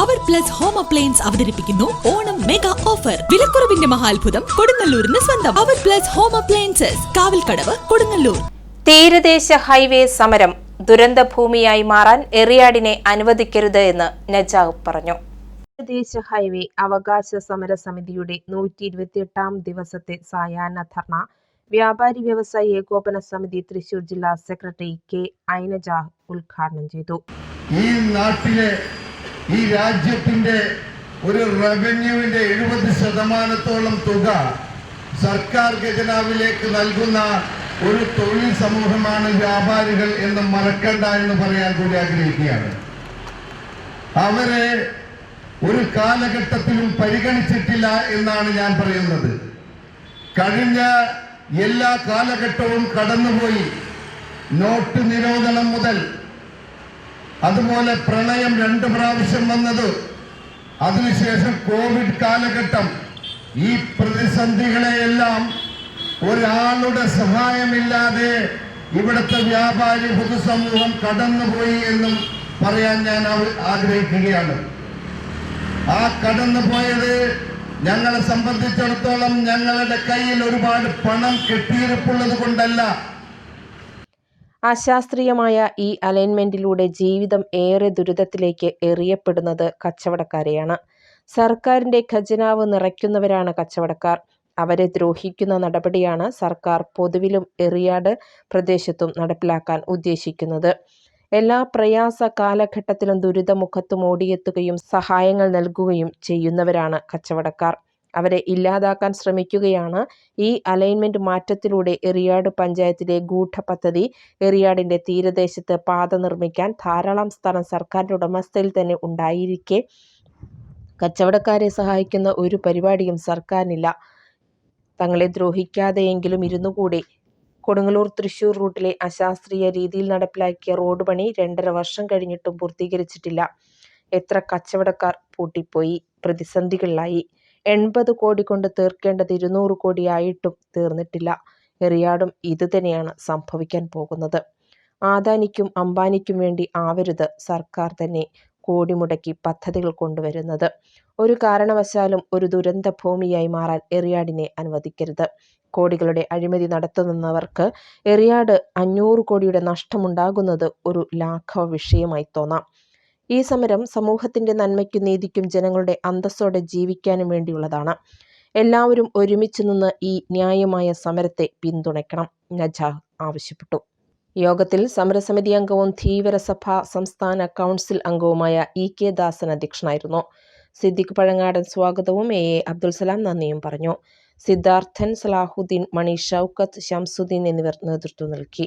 Plus home appliance അവതരിപ്പിക്കുന്നു Onam mega offer വിലക്കുറവിന്റെ മഹാത്ഭുതം കൊടുങ്ങല്ലൂരിന് സ്വന്തം. Power plus home appliances Kavalkadavu Kodungallur. തീരദേശ ഹൈവേ സമരം ദുരന്തഭൂമിയായി മാറാൻ എറിയാടിനെ അനുവദിക്കരുത് എന്ന് നജാവ് പറഞ്ഞു. തീരദേശ ഹൈവേ അവകാശ സമര സമിതിയുടെ നൂറ്റി ഇരുപത്തിയെട്ടാം ദിവസത്തെ സായാഹ്ന ധർണ. വ്യാപാരി വ്യവസായി ഏകോപന സമിതി തൃശൂർ ജില്ലാ സെക്രട്ടറി കെ ഐനജ ഉദ്ഘാടനം ചെയ്തു. ഈ നാട്ടിലെ ഈ രാജ്യത്തിന്റെ ഒരു റവന്യൂവിന്റെ എഴുപത് ശതമാനത്തോളം തുക സർക്കാർ ഖജനാവിലേക്ക് നൽകുന്ന ഒരു തൊഴിൽ സമൂഹമാണ് വ്യാപാരികൾ എന്ന് മറക്കണ്ട എന്ന് പറയാൻ കൂടി ആഗ്രഹിക്കുകയാണ്. അവരെ ഒരു കാലഘട്ടത്തിലും പരിഗണിച്ചിട്ടില്ല എന്നാണ് ഞാൻ പറയുന്നത്. കഴിഞ്ഞ എല്ലാ കാലഘട്ടവും കടന്നുപോയി. നോട്ട് നിരോധനം മുതൽ അതുപോലെ പ്രളയം രണ്ട് പ്രാവശ്യം വന്നത്. അതിനുശേഷം കോവിഡ് കാലഘട്ടം. ഈ പ്രതിസന്ധികളെയെല്ലാം ഒരാളുടെ സഹായമില്ലാതെ ഇവിടുത്തെ വ്യാപാരി പൊതുസമൂഹം കടന്നുപോയി എന്നും പറയാൻ ഞാൻ ആഗ്രഹിക്കുകയാണ്. ആ കടന്നുപോയത് ഞങ്ങളെ സംബന്ധിച്ചിടത്തോളം ഞങ്ങളുടെ കയ്യിൽ ഒരുപാട് പണം കെട്ടിയിരിപ്പുള്ളത് കൊണ്ടല്ല. അശാസ്ത്രീയമായ ഈ അലൈൻമെന്റിലൂടെ ജീവിതം ഏറെ ദുരിതത്തിലേക്ക് എറിയപ്പെടുന്നത് കച്ചവടക്കാരെയാണ്. സർക്കാരിന്റെ ഖജനാവ് നിറയ്ക്കുന്നവരാണ് കച്ചവടക്കാർ. അവരെ ദ്രോഹിക്കുന്ന നടപടിയാണ് സർക്കാർ പൊതുവിലും എറിയാട് പ്രദേശത്തും നടപ്പിലാക്കാൻ ഉദ്ദേശിക്കുന്നത്. എല്ലാ പ്രയാസ കാലഘട്ടത്തിലും ദുരിതമുഖത്തും ഓടിയെത്തുകയും സഹായങ്ങൾ നൽകുകയും ചെയ്യുന്നവരാണ് കച്ചവടക്കാർ. അവരെ ഇല്ലാതാക്കാൻ ശ്രമിക്കുകയാണ്. ഈ അലൈൻമെന്റ് മാറ്റത്തിലൂടെ എറിയാട് പഞ്ചായത്തിലെ ഗൂഢ പദ്ധതി എറിയാടിന്റെ തീരദേശത്ത് പാത നിർമ്മിക്കാൻ ധാരാളം സ്ഥലം സർക്കാരിന്റെ ഉടമസ്ഥയിൽ തന്നെ ഉണ്ടായിരിക്കെ. കച്ചവടക്കാരെ സഹായിക്കുന്ന ഒരു പരിപാടിയും സർക്കാരിനില്ല. തങ്ങളെ ദ്രോഹിക്കാതെയെങ്കിലും ഇരുന്നുകൂടി. കൊടുങ്ങല്ലൂർ തൃശൂർ റൂട്ടിലെ അശാസ്ത്രീയ രീതിയിൽ നടപ്പിലാക്കിയ റോഡ് പണി രണ്ടര വർഷം കഴിഞ്ഞിട്ടും പൂർത്തീകരിച്ചിട്ടില്ല. എത്ര കച്ചവടക്കാർ പൂട്ടിപ്പോയി പ്രതിസന്ധികളിലായി. എൺപത് കോടി കൊണ്ട് തീർക്കേണ്ടത് ഇരുന്നൂറ് കോടിയായിട്ടും തീർന്നിട്ടില്ല. എറിയാടും ഇതുതന്നെയാണ് സംഭവിക്കാൻ പോകുന്നത്. ആദാനിക്കും അംബാനിക്കും വേണ്ടി ആവരുത് സർക്കാർ തന്നെ കോടി മുടക്കി പദ്ധതികൾ കൊണ്ടുവരുന്നത്. ഒരു കാരണവശാലും ഒരു ദുരന്ത ഭൂമിയായി മാറാൻ എറിയാടിനെ അനുവദിക്കരുത്. കോടികളുടെ അഴിമതി നടത്തുന്നവർക്ക് എറിയാട് അഞ്ഞൂറ് കോടിയുടെ നഷ്ടമുണ്ടാകുന്നത് ഒരു ലാഘവ വിഷയമായി തോന്നാം. ഈ സമരം സമൂഹത്തിന്റെ നന്മയ്ക്കും നീതിക്കും ജനങ്ങളുടെ അന്തസ്സോടെ ജീവിക്കാനും വേണ്ടിയുള്ളതാണ്. എല്ലാവരും ഒരുമിച്ച് നിന്ന് ഈ ന്യായമായ സമരത്തെ പിന്തുണയ്ക്കണം. നജാഹ് ആവശ്യപ്പെട്ടു. യോഗത്തിൽ സമരസമിതി അംഗവും ധീവരസഭ സംസ്ഥാന കൗൺസിൽ അംഗവുമായ ഇ കെ ദാസൻ അധ്യക്ഷനായിരുന്നു. സിദ്ദിഖ് പഴങ്ങാടൻ സ്വാഗതവും എ എ അബ്ദുൽ സലാം നന്ദിയും പറഞ്ഞു. സിദ്ധാർത്ഥൻ സലാഹുദ്ദീൻ മണി ഷൗക്കത്ത് ഷംസുദ്ദീൻ എന്നിവർ നേതൃത്വം നൽകി.